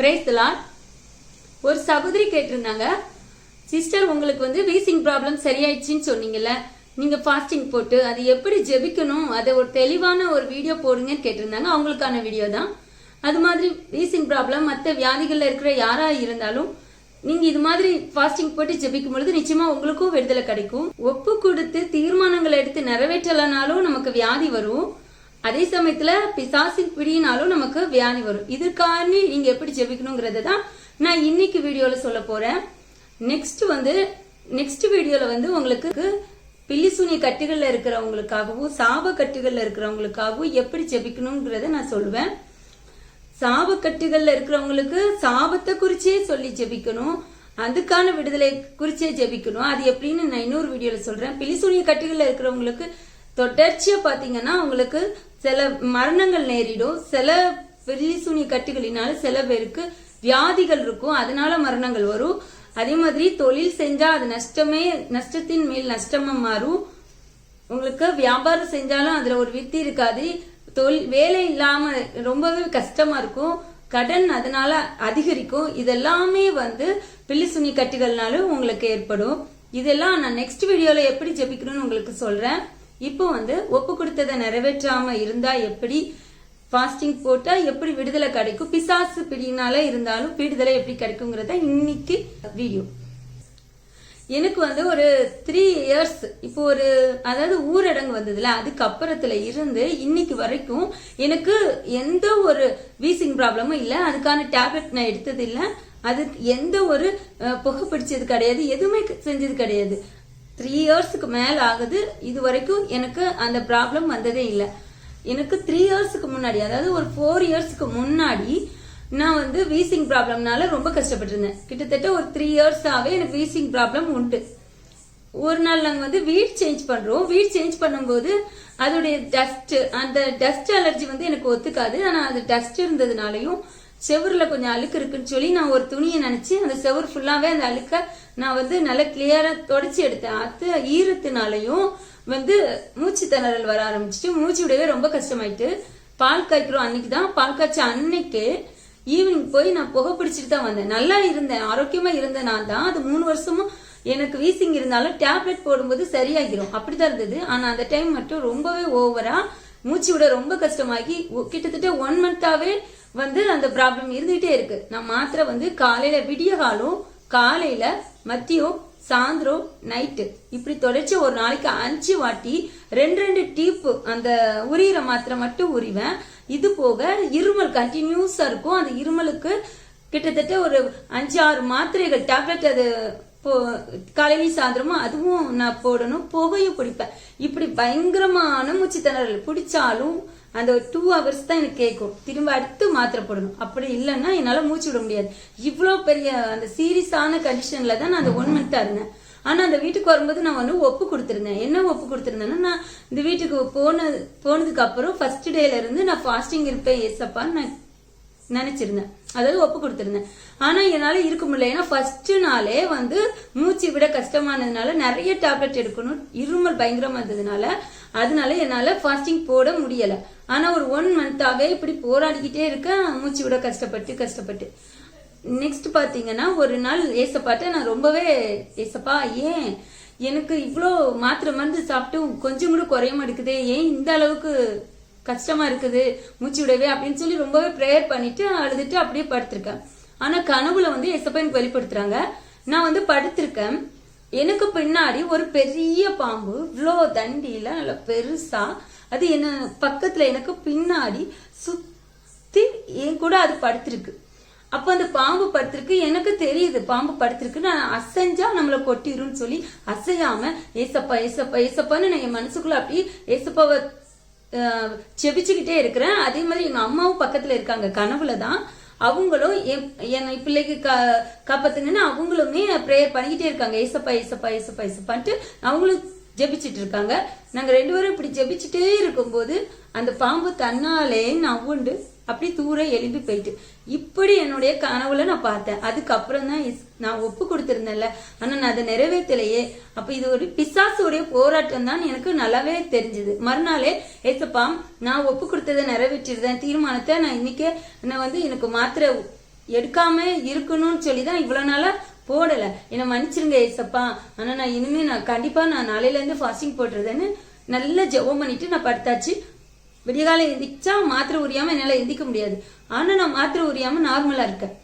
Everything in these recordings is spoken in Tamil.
பிரேஸ்தலான் ஒரு சகோதரி கேட்டிருந்தாங்க சிஸ்டர் உங்களுக்கு வந்து வீசிங் ப்ராப்ளம் சரியாயிடுச்சுன்னு சொன்னீங்கல்ல நீங்கள் ஃபாஸ்டிங் போட்டு அது எப்படி ஜெபிக்கணும்? அதை ஒரு தெளிவான ஒரு வீடியோ போடுங்கன்னு கேட்டிருந்தாங்க. அவங்களுக்கான வீடியோ தான். அது மாதிரி வீசிங் ப்ராப்ளம் மற்ற வியாதிகளில் இருக்கிற யாராக இருந்தாலும் நீங்கள் இது மாதிரி ஃபாஸ்டிங் போட்டு ஜெபிக்கும் பொழுது நிச்சயமாக உங்களுக்கும் விடுதலை கிடைக்கும். ஒப்பு கொடுத்து தீர்மானங்களை எடுத்து நிறைவேற்றலைனாலும் நமக்கு வியாதி வரும். அதே சமயத்துல பிசாசின் பிடியினாலும் நமக்கு வியாதி வரும். இதற்காக நீங்க எப்படி ஜெபிக்கணுங்கிறத தான் நான் இன்னைக்கு வீடியோல சொல்ல போறேன். நெக்ஸ்ட் வந்து நெக்ஸ்ட் வீடியோல வந்து உங்களுக்கு பில்லிசூனிய கட்டுகள்ல இருக்கிறவங்களுக்காகவும் சாப கட்டுகள்ல இருக்கிறவங்களுக்காகவும் எப்படி ஜெபிக்கணுங்கிறத நான் சொல்லுவேன். சாபக்கட்டுகள்ல இருக்கிறவங்களுக்கு சாபத்தை குறிச்சே சொல்லி ஜெபிக்கணும். அதுக்கான விடுதலை குறிச்சே ஜெபிக்கணும். அது எப்படின்னு நான் இன்னொரு வீடியோல சொல்றேன். பிலிசூனிய கட்டுகள்ல இருக்கிறவங்களுக்கு தொடர்ச்சியா பாத்தீங்கன்னா அவங்களுக்கு சில மரணங்கள் நேரிடும் சில பிலிசூனிய கட்டுகளினால சில பேருக்கு வியாதிகள் இருக்கும் அதனால மரணங்கள் வரும். அதே மாதிரி தொழில் செஞ்சா அது நஷ்டமே நஷ்டத்தின் மேல் நஷ்டமா மாறும். உங்களுக்கு வியாபாரம் செஞ்சாலும் அதுல ஒரு வித்தி இருக்காது. தொழில் வேலை இல்லாம ரொம்பவே கஷ்டமா இருக்கும். கடன் அதனால அதிகரிக்கும். இதெல்லாமே வந்து பில்லி சுனி கட்டுகள்னாலும் உங்களுக்கு ஏற்படும். இதெல்லாம் நான் நெக்ஸ்ட் வீடியோல எப்படி ஜெபிக்கணும்னு உங்களுக்கு சொல்றேன். இப்போ வந்து ஒப்பு கொடுத்ததை நிறைவேற்றாம இருந்தா எப்படி? ஃபாஸ்டிங் போட்டா எப்படி விடுதலை கிடைக்கும்? பிசாசு பிடினால இருந்தாலும் விடுதலை எப்படி கிடைக்குங்கிறத இன்னைக்கு வீடியோ எனக்கு வந்து ஒரு த்ரீ இயர்ஸ் இப்போ ஒரு அதாவது ஊரடங்கு வந்ததுல அதுக்கப்புறத்துல இருந்து இன்னைக்கு வரைக்கும் எனக்கு எந்த ஒரு வீசிங் ப்ராப்ளமும் இல்லை அதுக்கான டேப்லெட் நான் எடுத்தது இல்லை அதுக்கு எந்த ஒரு புகை பிடிச்சது கிடையாது எதுவுமே செஞ்சது கிடையாது. த்ரீ இயர்ஸுக்கு மேலே ஆகுது. இது வரைக்கும் எனக்கு அந்த ப்ராப்ளம் வந்ததே இல்லை. எனக்கு த்ரீ இயர்ஸுக்கு முன்னாடி அதாவது ஒரு ஃபோர் இயர்ஸுக்கு முன்னாடி நான் வந்து வீசிங் ப்ராப்ளம்னால ரொம்ப கஷ்டப்பட்டிருந்தேன். கிட்டத்தட்ட ஒரு த்ரீ இயர்ஸாகவே எனக்கு வீசிங் ப்ராப்ளம் உண்டு. ஒரு நாள் நாங்கள் வந்து வீட் சேஞ்ச் பண்ணுறோம் வீட் சேஞ்ச் பண்ணும்போது அதோடைய டஸ்ட் அந்த டஸ்ட் அலர்ஜி வந்து எனக்கு ஒத்துக்காது. ஆனால் அது டஸ்ட் இருந்ததுனாலையும் செவரில் கொஞ்சம் அழுக்கு இருக்குன்னு சொல்லி நான் ஒரு துணியை நினச்சி அந்த செவுரு ஃபுல்லாகவே அந்த அழுக்க நான் வந்து நல்லா கிளியராக தொடச்சி எடுத்தேன். அது ஈரத்தினாலையும் வந்து மூச்சு திணறல் வர ஆரம்பிச்சிட்டு மூச்சு விடவே ரொம்ப கஷ்டமாயிட்டு பால் காய்க்கிறோம் அன்னைக்கு தான். பால் காய்ச்ச அன்னைக்கு ஈவினிங் போய் நான் புகை பிடிச்சிட்டு தான் வந்தேன். நல்லா இருந்தேன். ஆரோக்கியமாக இருந்த நான் தான். அது மூணு வருஷமும் எனக்கு வீசிங் இருந்தாலும் டேப்லெட் போடும்போது சரியாகிரும். அப்படிதான் இருந்தது. ஆனால் அந்த டைம் மட்டும் ரொம்பவே ஓவரா மூச்சு விட ரொம்ப கஷ்டமாகி கிட்டத்தட்ட ஒன் மந்தாவே வந்து அந்த ப்ராப்ளம் இருந்துகிட்டே இருக்கு. நான் மாத்திரை வந்து காலையில விடிய காலம் காலையில மதியம் சாயந்தரம் நைட்டு இப்படி தொடர்ச்சி ஒரு நாளைக்கு அஞ்சு வாட்டி ரெண்டு ரெண்டு டீப்பு அந்த உரியிற மாத்திரை மட்டும் உரிவேன். இது போக இருமல் கண்டினியூஸா இருக்கும். அந்த இருமலுக்கு கிட்டத்தட்ட ஒரு அஞ்சு ஆறு மாத்திரைகள் டேப்லெட் அது போ காலையிலையும் சாயந்தரமும் அதுவும் நான் போடணும். புகையும் பிடிப்பேன் இப்படி பயங்கரமான மூச்சு திணறல் பிடிச்சாலும் அந்த டூ ஹவர்ஸ் தான் எனக்கு கேட்கும் திரும்ப அடுத்து மாத்திரை போடணும். அப்படி இல்லைன்னா என்னால் மூச்சு விட முடியாது. இவ்வளோ பெரிய அந்த சீரியஸான கண்டிஷனில் தான் நான் அந்த ஒன் மந்த்தாக இருந்தேன். ஆனால் அந்த வீட்டுக்கு வரும்போது நான் வந்து ஒப்பு கொடுத்துருந்தேன். என்ன ஒப்பு கொடுத்துருந்தேன்னா நான் இந்த வீட்டுக்கு போன போனதுக்கு அப்புறம் ஃபர்ஸ்ட் டேல இருந்து நான் ஃபாஸ்டிங் இருப்பேன் ஏசப்பான்னு நான் நினச்சிருந்தேன். அதாவது ஒப்பு கொடுத்துருந்தேன். ஆனா என்னால இருக்க முடியல. ஏன்னா ஃபர்ஸ்ட் நாளே வந்து மூச்சு விட கஷ்டமானதுனால நிறைய டேப்லெட் எடுக்கணும். இருமல் பயங்கரமா இருந்ததுனால. அதனால என்னால ஃபாஸ்டிங் போட முடியல. ஆனா ஒரு ஒன் மந்தாவே இப்படி போராடிக்கிட்டே இருக்கேன். மூச்சு விட கஷ்டப்பட்டு கஷ்டப்பட்டு. நெக்ஸ்ட் பாத்தீங்கன்னா ஒரு நாள் ஏசப்பாட்ட நான் ரொம்பவே ஏசப்பா ஏன் எனக்கு இவ்வளோ மாத்திரை மருந்து சாப்பிட்டு கொஞ்சம் கூட குறைய மாட்டேங்குதே ஏன் இந்த அளவுக்கு கஷ்டமா இருக்குது மூச்சு விடவே அப்படின்னு சொல்லி ரொம்பவே ப்ரேயர் பண்ணிட்டு அழுதுட்டு அப்படியே படுத்திருக்கேன். ஆனா கனவுல வந்து எசப்பா எனக்கு வெளிப்படுத்துறாங்க. நான் வந்து படுத்திருக்கேன். எனக்கு பின்னாடி ஒரு பெரிய பாம்பு இவ்வளோ தண்டியில நல்ல பெருசா. அது என்ன பக்கத்துல எனக்கு பின்னாடி சுத்தி என் கூட அது படுத்திருக்கு. அப்ப அந்த பாம்பு படுத்திருக்கு. எனக்கு தெரியுது பாம்பு படுத்திருக்கு. நான் அசைஞ்சா நம்மளை கொட்டிரும்னு சொல்லி அசையாம ஏசப்பா ஏசப்பா ஏசப்பான்னு நான் என் மனசுக்குள்ள அப்படியே ஏசப்பாவை செபிச்சுக்கிட்டே இருக்கிறேன். அதே மாதிரி எங்கள் அம்மாவும் பக்கத்தில் இருக்காங்க. கனவுல தான். அவங்களும் என்- என்னை பிள்ளைக்கு கா காப்பாத்துங்கன்னு அவங்களுமே ப்ரேயர் பண்ணிக்கிட்டே இருக்காங்க. ஏசப்பா ஏசப்பா ஏசப்பா ஏசப்பான்ட்டு அவங்களும் ஜெபிச்சுட்டு இருக்காங்க. நாங்கள் ரெண்டு பேரும் இப்படி ஜெபிச்சுட்டே இருக்கும்போது அந்த பாம்பு தன்னாலே நவுண்டு அப்படி தூர எழும்பி போயிட்டு. இப்படி என்னுடைய கனவுல நான் பார்த்தேன். அதுக்கப்புறம் தான் இஸ்- நான் ஒப்பு கொடுத்துருந்தேன்ல. ஆனா நான் அதை நிறைவேற்றலையே. அப்ப இது ஒரு பிசாசுடைய போராட்டம் தான் எனக்கு நல்லாவே தெரிஞ்சது. மறுநாளே ஏசப்பா நான் ஒப்பு கொடுத்ததை நிறைவேற்றிருந்தேன். தீர்மானத்தை நான் இன்னைக்கே நான் வந்து எனக்கு மாத்திரை எடுக்காம இருக்கணும்னு சொல்லி தான் இவ்வளவு நாளா போடல. என்னை மன்னிச்சிருங்க ஏசப்பா. ஆனா நான் இனிமே நான் கண்டிப்பா நான் நாளையில இருந்து ஃபாஸ்டிங் போட்டுறதுன்னு நல்லா ஜெபம் பண்ணிட்டு நான் படுத்தாச்சு. விடியகாலம் எந்திரிச்சா மாத்திரை உரியாம என்னால் எந்திக்க முடியாது. ஆனா நான் மாத்திரை உரியாம நார்மலா இருக்கேன்.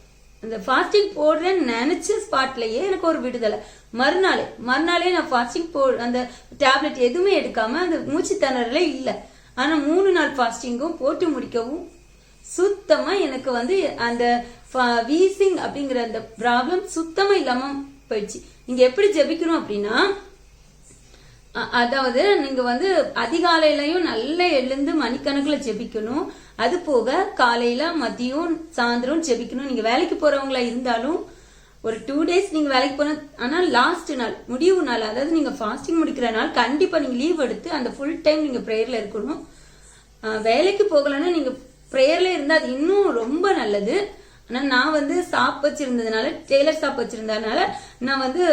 அந்த ஃபாஸ்டிங் போடுறேன்னு நினைச்ச ஸ்பாட்லயே எனக்கு ஒரு விடுதலை. மறுநாள் மறுநாளே நான் ஃபாஸ்டிங் போ அந்த டேப்லெட் எதுவுமே எடுக்காம அந்த மூச்சு திணறலே இல்லை. ஆனா மூணு நாள் ஃபாஸ்டிங்கும் போட்டு முடிக்கவும் சுத்தமா எனக்கு வந்து அந்த வீசிங் அப்படிங்கிற அந்த ப்ராப்ளம் சுத்தமா இல்லாம போயிடுச்சு. நீங்க எப்படி ஜெபிக்கணும் அப்படின்னா அதாவது நீங்க வந்து அதிகாலையிலயும் நல்லா எழுந்து மணிக்கணக்குல ஜெபிக்கணும். அது போக காலையில மதியம் சாயந்தரம் ஜெபிக்கணும். நீங்க வேலைக்கு போறவங்களா இருந்தாலும் ஒரு டூ டேஸ் நீங்க வேலைக்கு போன ஆனா லாஸ்ட் நாள் முடிவு நாள் அதாவது நீங்க ஃபாஸ்டிங் முடிக்கிற நாள் கண்டிப்பா நீங்க லீவ் எடுத்து அந்த ஃபுல் டைம் நீங்க ப்ரேயர்ல இருக்கணும். வேலைக்கு போகலன்னா நீங்க ப்ரேயர்ல இருந்தா அது இன்னும் ரொம்ப நல்லது. ஆனா நான் வந்து சாப் வச்சிருந்ததுனால டெய்லர் ஷாப் வச்சிருந்ததுனால நான் வந்து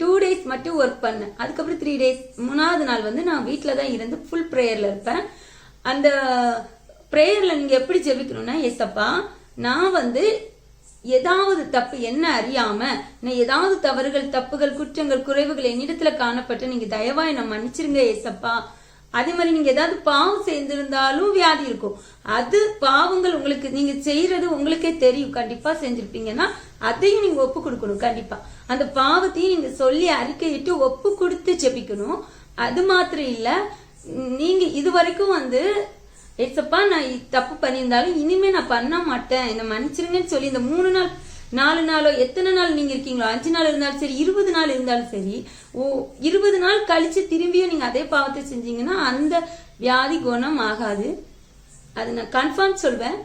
டூ டேஸ் மட்டும் ஒர்க் பண்ணேன் அதுக்கப்புறம் த்ரீ டேஸ் மூணாவது நாள் வந்து நான் வீட்டில் தான் இருந்து ஃபுல் ப்ரேயரில் இருப்பேன். அந்த ப்ரேயரில் நீங்கள் எப்படி ஜெபிக்கணும்னா எஸ்அப்பா நான் வந்து ஏதாவது தப்பு என்ன அறியாம நான் ஏதாவது தவறுகள் தப்புகள் குற்றங்கள் குறைவுகள் என்னிடத்துல காணப்பட்டு நீங்க தயவா என்ன மன்னிச்சிருங்க ஏசப்பா. அதே மாதிரி நீங்க ஏதாவது பாவம் செஞ்சிருந்தாலும் வியாதி இருக்கும். அது பாவங்கள் உங்களுக்கு நீங்க செய்யறது உங்களுக்கே தெரியும். கண்டிப்பா செஞ்சிருப்பீங்கன்னா அதையும் நீங்க ஒப்பு கொடுக்கணும். கண்டிப்பா. அந்த பாவத்தையும் நீங்க சொல்லி அறிக்கையிட்டு ஒப்பு கொடுத்து ஜெபிக்கணும். அது மாத்திரம் இல்ல நீங்க இது வரைக்கும் வந்து எச்சப்பா நான் தப்பு பண்ணியிருந்தாலும் இனிமே நான் பண்ண மாட்டேன். என்னை மன்னிச்சிருங்கன்னு சொல்லி இந்த மூணு நாள் நாலு நாளோ எத்தனை நாள் நீங்க இருக்கீங்களோ அஞ்சு நாள் இருந்தாலும் சரி இருபது நாள் இருந்தாலும் சரி ஓ இருபது நாள் கழிச்சு திரும்பியும் நீங்க அதே பாவத்தை செஞ்சீங்கன்னா அந்த வியாதி குணம் ஆகாது. அது நான் கன்ஃபார்ம் சொல்வேன்.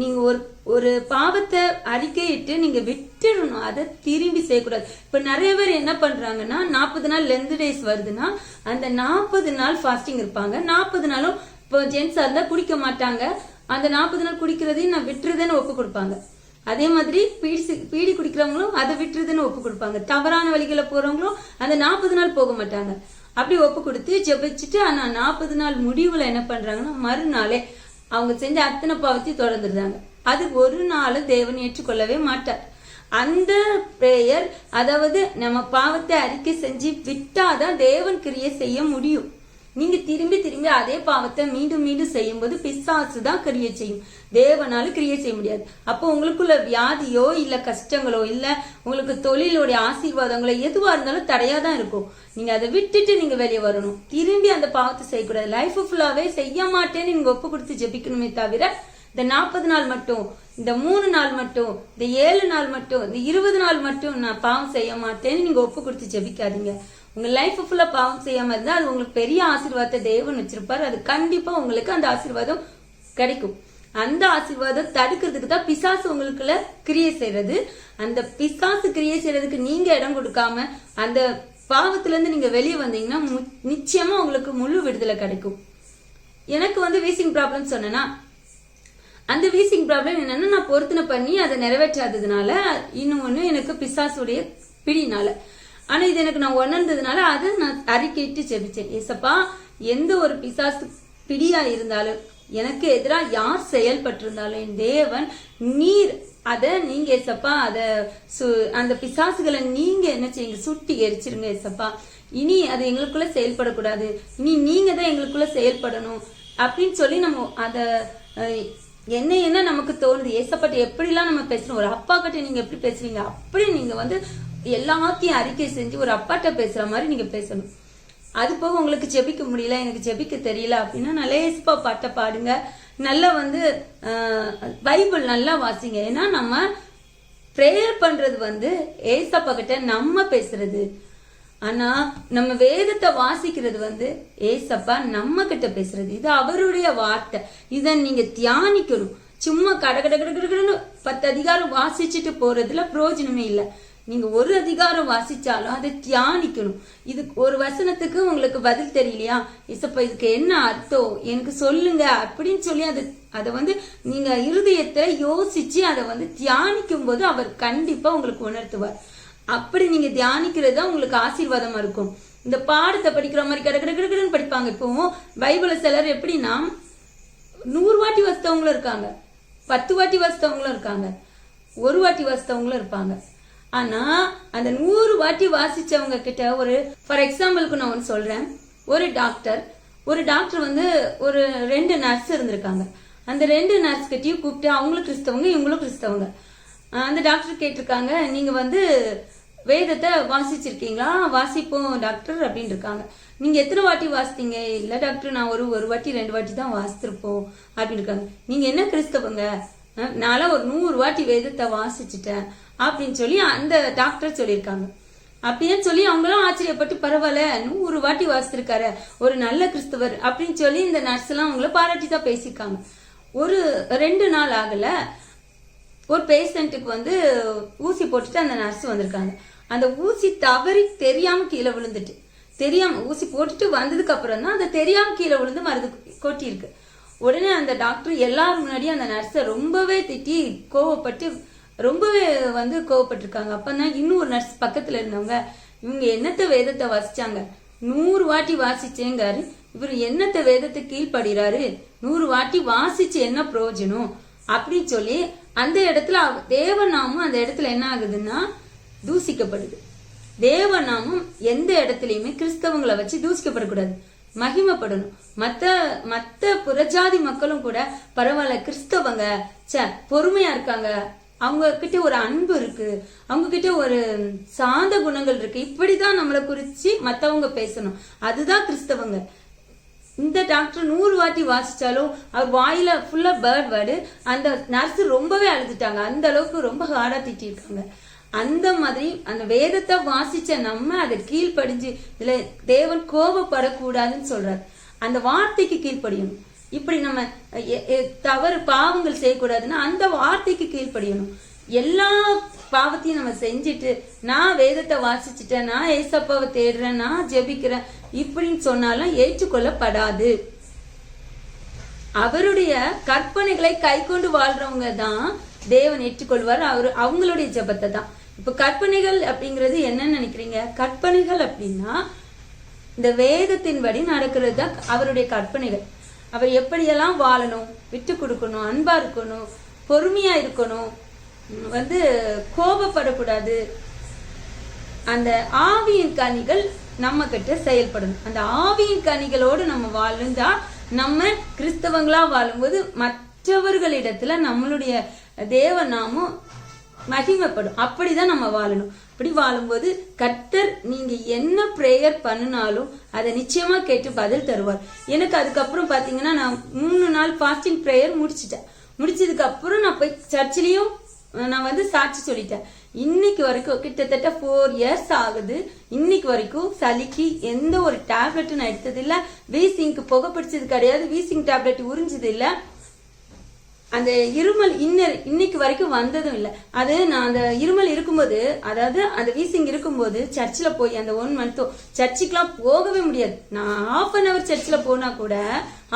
நீங்க ஒரு ஒரு பாவத்தை அறிக்கையிட்டு நீங்க விட்டுடணும் அதை திரும்பி செய்யக்கூடாது. இப்ப நிறைய பேர் என்ன பண்றாங்கன்னா நாற்பது நாள் லென்த் டேஸ் வருதுன்னா அந்த நாற்பது நாள் ஃபாஸ்டிங் இருப்பாங்க. நாற்பது நாளும் இப்போ ஜென்ஸா இருந்தா குடிக்க மாட்டாங்க. அந்த நாற்பது நாள் குடிக்கிறதையும் நான் விட்டுறதுன்னு ஒப்பு கொடுப்பாங்க. அதே மாதிரி பீடி பீடி குடிக்கிறவங்களும் அதை விட்டுறதுன்னு ஒப்பு கொடுப்பாங்க. தவறான வழிகளை போறவங்களும் அந்த நாற்பது நாள் போக மாட்டாங்க. அப்படி ஒப்பு கொடுத்து ஜெபிச்சுட்டு ஆனா நாற்பது நாள் முடிவுல என்ன பண்றாங்கன்னா மறுநாளே அவங்க செஞ்ச அத்தனை பாவத்தையும் தொடர்ந்துடுறாங்க அது ஒரு நாளும் தேவன் ஏற்றுக்கொள்ளவே மாட்டார். அந்த பிரேயர் அதாவது நம்ம பாவத்தை அறிக்கை செஞ்சு விட்டாதான் தேவன் கிரியை செய்ய முடியும். நீங்க திரும்பி திரும்பி அதே பாவத்தை மீண்டும் மீண்டும் செய்யும்போது பிசாசு தான் கிரியேட் செய்யும். தேவனால கிரியேட் செய்ய முடியாது. அப்போ உங்களுக்குள்ள வியாதியோ இல்ல கஷ்டங்களோ இல்ல உங்களுக்கு தொழிலுடைய ஆசீர்வாதங்களோ எதுவா இருந்தாலும் தடையா தான் இருக்கும். நீங்க அதை விட்டுட்டு நீங்க வெளியே வரணும். திரும்பி அந்த பாவத்தை செய்யக்கூடாது. லைஃப் ஃபுல்லாவே செய்ய மாட்டேன்னு நீங்க ஒப்பு கொடுத்து ஜெபிக்கணுமே தவிர இந்த நாற்பது நாள் மட்டும் இந்த மூணு நாள் மட்டும் இந்த ஏழு நாள் மட்டும் இந்த இருபது நாள் மட்டும் நான் பாவம் செய்ய மாட்டேன்னு நீங்க ஒப்பு கொடுத்து ஜெபிக்காதீங்க. உங்க லைஃப் ஃபுல்லா பாவம் செய்யாம இருந்தா அது உங்களுக்கு பெரிய ஆசீர்வாதத்தை தேவன் வச்சிருப்பாரு. அது கண்டிப்பா உங்களுக்கு அந்த ஆசீர்வாதம் கிடைக்கும். அந்த ஆசீர்வாதம் தடுக்கிறதுக்கு தான் பிசாசு உங்களுக்குள்ள கிரியை செய்யறது. அந்த பிசாசு கிரியை செய்யறதுக்கு நீங்க இடம் கொடுக்காம அந்த பாவத்துல இருந்து நீங்க வெளியே வந்தீங்கன்னா நிச்சயமாக நிச்சயமா உங்களுக்கு முழு விடுதலை கிடைக்கும். எனக்கு வந்து வீசிங் ப்ராப்ளம் சொன்னேன்னா அந்த வீசிங் ப்ராப்ளம் என்னன்னா நான் பொருத்தனை பண்ணி அதை நிறைவேற்றாததுனால இன்னும் ஒன்று எனக்கு பிசாசுடைய பிடினால ஆனால் இது எனக்கு நான் உணர்ந்ததுனால அதை நான் அறிக்கையிட்டு ஜெபிச்சேன். ஏசப்பா எந்த ஒரு பிசாசு பிடியா இருந்தாலும் எனக்கு எதிராக யார் செயல்பட்டிருந்தாலும் என் தேவன் நீர் அதை நீங்க ஏசப்பா அதை சு- அந்த பிசாசுகளை நீங்க என்ன செய்யுங்க சுட்டி எரிச்சிருங்க ஏசப்பா. இனி அது எங்களுக்குள்ள செயல்படக்கூடாது. இனி நீங்க தான் எங்களுக்குள்ள செயல்படணும். அப்படின்னு சொல்லி நம்ம அதை என்ன என்ன நமக்கு தோணுது? ஏசப்பட்ட எப்படிலாம் நம்ம பேசணும் ஒரு அப்பா கிட்ட நீங்க எப்படி பேசுவீங்க? அப்படி நீங்க வந்து எல்லாத்தையும் அறிக்கை செஞ்சு ஒரு அப்பாட்ட பேசுற மாதிரி நீங்க பேசணும். அது போக உங்களுக்கு ஜெபிக்க முடியல எனக்கு ஜெபிக்க தெரியல அப்படின்னா நல்ல ஏசப்பா பாட்டை பாடுங்க. நல்லா வந்து பைபிள் நல்லா வாசிங்க. ஏன்னா நம்ம ப்ரேயர் பண்றது வந்து ஏசப்பா கிட்ட நம்ம பேசுறது. ஆனா நம்ம வேதத்தை வாசிக்கிறது வந்து ஏசப்பா நம்ம கிட்ட பேசுறது. இது அவருடைய வார்த்தை. இத நீங்க தியானிக்கணும். சும்மா கட கட கட கடன்னு பத்து அதிகாரம் வாசிச்சுட்டு போறதுல பிரயோஜனமே இல்ல. நீங்க ஒரு அதிகாரம் வாசிச்சாலும் அதை தியானிக்கணும். இது ஒரு வசனத்துக்கு உங்களுக்கு பதில் தெரியலையா? இசப்பா இதுக்கு என்ன அர்த்தம்? எனக்கு சொல்லுங்க அப்படின்னு சொல்லி அது அதை வந்து நீங்க இருதயத்தை யோசிச்சு அதை வந்து தியானிக்கும் போது அவர் கண்டிப்பா உங்களுக்கு உணர்த்துவார். அப்படி நீங்க தியானிக்கிறது தான் உங்களுக்கு ஆசீர்வாதமா இருக்கும். இந்த பாடத்தை படிக்கிற மாதிரி கிட கிட கிடன்னு படிப்பாங்க. இப்போ பைபிள சிலர் எப்படின்னா நூறு வாட்டி வசித்தவங்களும் இருக்காங்க. பத்து வாட்டி வசித்தவங்களும் இருக்காங்க. ஒரு வாட்டி வசித்தவங்களும் இருப்பாங்க. ஆனா அந்த நூறு வாட்டி வாசிச்சவங்க கிட்ட ஒரு ஃபார் எக்ஸாம்பிளுக்கு நான் ஒன்று சொல்றேன். ஒரு டாக்டர் ஒரு டாக்டர் வந்து ஒரு ரெண்டு நர்ஸ் இருந்திருக்காங்க. அந்த ரெண்டு நர்ஸ் கிட்டயும் கூப்பிட்டு அவங்களும் கிறிஸ்தவங்க இவங்களும் கிறிஸ்தவங்க. அந்த டாக்டர் கேட்டிருக்காங்க. நீங்கள் வந்து வேதத்தை வாசிச்சிருக்கீங்களா? வாசிப்போம் டாக்டர் அப்படின்னு இருக்காங்க. நீங்கள் எத்தனை வாட்டி வாசித்தீங்க? இல்லை டாக்டர் நான் ஒரு ஒரு வாட்டி ரெண்டு வாட்டி தான் வாசித்திருப்போம் அப்படின்னு இருக்காங்க. நீங்கள் என்ன கிறிஸ்தவங்க? அஹ் நான்லாம் ஒரு நூறு வாட்டி வேதத்தை வாசிச்சுட்டேன் அப்படின்னு சொல்லி அந்த டாக்டர் சொல்லியிருக்காங்க. அப்படின்னு சொல்லி அவங்களும் ஆச்சரியப்பட்டு பரவாயில்ல நூறு வாட்டி வாசித்திருக்காரு ஒரு நல்ல கிறிஸ்தவர் அப்படின்னு சொல்லி இந்த நர்ஸ் எல்லாம் அவங்கள பாராட்டி தான் பேசியிருக்காங்க. ஒரு ரெண்டு நாள் ஆகலை ஒரு பேஷண்ட்டுக்கு வந்து ஊசி போட்டுட்டு அந்த நர்ஸ் வந்திருக்காங்க. அந்த ஊசி தவறி தெரியாமல் கீழே விழுந்துட்டு. தெரியாம ஊசி போட்டுட்டு வந்ததுக்கு அப்புறம் தான் அது தெரியாமல் கீழே விழுந்து மருந்து கொட்டியிருக்கு. உடனே அந்த டாக்டர் எல்லாரும் முன்னாடியும் அந்த நர்ஸை ரொம்பவே திட்டி கோவப்பட்டு ரொம்பவே வந்து கோவப்பட்டிருக்காங்க. அப்போ தான் இன்னும் இன்னொரு நர்ஸ் பக்கத்தில் இருந்தவங்க இவங்க என்னத்த வேதத்தை வாசிச்சாங்க? நூறு வாட்டி வாசிச்சேங்காரு. இவர் என்னத்த வேதத்தை கீழ்ப்படுகிறாரு நூறு வாட்டி வாசிச்சு என்ன பிரயோஜனம்? அப்படின்னு சொல்லி அந்த இடத்துல தேவநாமம் அந்த இடத்துல என்ன ஆகுதுன்னா தூசிக்கப்படுது. தேவநாமம் எந்த இடத்துலையுமே கிறிஸ்தவங்களை வச்சு தூசிக்கப்படக்கூடாது. மகிமைப்படணும். மத்த மத்த புறஜாதி மக்களும் கூட பரவாயில்ல கிறிஸ்தவங்க ச்சே பொறுமையா இருக்காங்க. அவங்க கிட்ட ஒரு அன்பு இருக்கு. அவங்க கிட்ட ஒரு சாந்த குணங்கள் இருக்கு. இப்படிதான் நம்மளை குறிச்சு மத்தவங்க பேசணும். அதுதான் கிறிஸ்தவங்க. இந்த டாக்டர் நூறு வாட்டி வாசிச்சாலும் அவர் வாயில ஃபுல்லா பேர்ட் வேர்டு அந்த நர்ஸ் ரொம்பவே அழுதுட்டாங்க. அந்த அளவுக்கு ரொம்ப ஹார்டா திட்டிருக்காங்க. அந்த மாதிரி அந்த வேதத்தை வாசிச்ச நம்ம அதை கீழ்ப்படிஞ்சு இதுல தேவன் கோபப்படக்கூடாதுன்னு சொல்றாரு. அந்த வார்த்தைக்கு கீழ்ப்படியணும். இப்படி நம்ம எ- எ- தவறு பாவங்கள் செய்யக்கூடாதுன்னா அந்த வார்த்தைக்கு கீழ்ப்படியணும். எல்லா பாவத்தையும் நம்ம செஞ்சுட்டு நான் வேதத்தை வாசிச்சுட்டேன் நான் ஏசப்பாவை தேடுறேன் நான் ஜெபிக்கிறேன் இப்படின்னு சொன்னாலும் ஏற்றுக்கொள்ளப்படாது. அவருடைய கற்பனைகளை கை கொண்டு வாழ்றவங்க தான் தேவன் ஏற்றுக்கொள்வார். அவர் அவங்களுடைய ஜபத்தை தான். இப்ப கற்பனைகள் அப்படிங்கிறது என்னன்னு நினைக்கிறீங்க? கற்பனைகள் அப்படின்னா இந்த வேதத்தின்படி நடக்கிறது தான் அவருடைய கற்பனைகள். அவர் எப்படியெல்லாம் வாழணும் விட்டு கொடுக்கணும் அன்பா இருக்கணும் பொறுமையா இருக்கணும் வந்து கோபப்படக்கூடாது. அந்த ஆவியின் கனிகள் நம்ம கிட்ட செயல்படணும். அந்த ஆவியின் கனிகளோடு நம்ம வாழ்ந்தா நம்ம கிறிஸ்தவங்களா வாழும்போது மற்றவர்களிடத்துல நம்மளுடைய தேவ நாமம் மகிமைப்படும். அப்படிதான் நம்ம வாழணும். அப்படி வாழும்போது கர்த்தர் நீங்க என்ன ப்ரேயர் பண்ணினாலும் அதை நிச்சயமா கேட்டு பதில் தருவார். எனக்கு அதுக்கப்புறம் பாத்தீங்கன்னா நான் மூணு நாள் ஃபாஸ்டிங் ப்ரேயர் முடிச்சிட்டேன். முடிச்சதுக்கு அப்புறம் நான் போய் சர்ச்சிலையும் நான் வந்து சாட்சி சொல்லிட்டேன். இன்னைக்கு வரைக்கும் கிட்டத்தட்ட ஃபோர் இயர்ஸ் ஆகுது. இன்னைக்கு வரைக்கும் சளிக்கு எந்த ஒரு டேப்லெட்டும் நான் எடுத்தது வீசிங்க்கு புகை பிடிச்சது கிடையாது. வீசிங் டேப்லெட் உறிஞ்சது இல்லை. அந்த இருமல் இன்னர் இன்னைக்கு வரைக்கும் வந்ததும் இல்லை. அது நான் அந்த இருமல் இருக்கும்போது அதாவது அந்த வீசிங் இருக்கும்போது சர்ச்சில் போய் அந்த ஒன் மந்த்தோ சர்ச்சுக்கெல்லாம் போகவே முடியாது. நான் ஹாஃப் அன் அவர் சர்ச்சில் போனால் கூட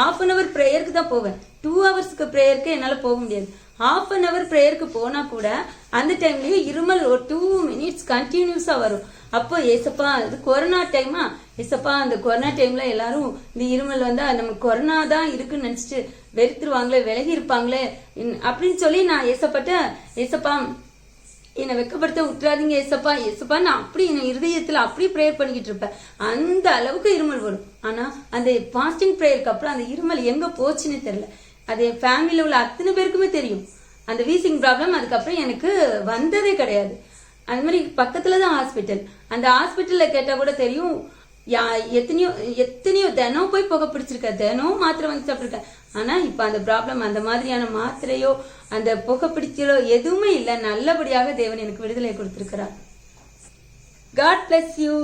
ஹாஃப் அன் அவர் ப்ரேயருக்கு தான் போவேன். டூ ஹவர்ஸ்க்கு ப்ரேயருக்கு என்னால் போக முடியாது. ஹாஃப் அன் அவர் ப்ரேயருக்கு போனால் கூட அந்த டைம்லேயே இருமல் ஒரு டூ மினிட்ஸ் கண்டினியூஸாக வரும். அப்போ ஏசப்பா இது கொரோனா டைமா ஏசப்பா அந்த கொரோனா டைம்ல எல்லாரும் இந்த இருமல் வந்தா நம்ம கொரோனா தான் இருக்குன்னு நினச்சிட்டு வெறுத்துருவாங்களே விலகி இருப்பாங்களே அப்படின்னு சொல்லி நான் ஏசப்பட்ட ஏசப்பா என்னை வெக்கப்படுத்த விட்டுறாதீங்க ஏசப்பா ஏசப்பா நான் அப்படி என் இருதயத்தில் அப்படி ப்ரேயர் பண்ணிக்கிட்டு இருப்பேன். அந்த அளவுக்கு இருமல் வரும். ஆனால் அந்த பாஸ்டிங் ப்ரேயருக்கு அப்புறம் அந்த இருமல் எங்கே போச்சுன்னு தெரில அது என் ஃபேமிலியில் உள்ள அத்தனை பேருக்குமே தெரியும். அந்த வீசிங் ப்ராப்ளம் அதுக்கப்புறம் எனக்கு வந்ததே கிடையாது. அது மாதிரி பக்கத்தில் தான் ஹாஸ்பிட்டல் அந்த ஹாஸ்பிட்டலில் கேட்டால் கூட தெரியும் யா எத்தனையோ எத்தனையோ தினம் போய் புகை பிடிச்சிருக்க தினம் மாத்திரை வாங்கி சாப்பிட்ருக்கேன் ஆனால் இப்போ அந்த ப்ராப்ளம் அந்த மாதிரியான மாத்திரையோ அந்த புகை பிடிச்சலோ எதுவுமே இல்லை. நல்லபடியாக தேவன் எனக்கு விடுதலை கொடுத்துருக்கிறார். God bless you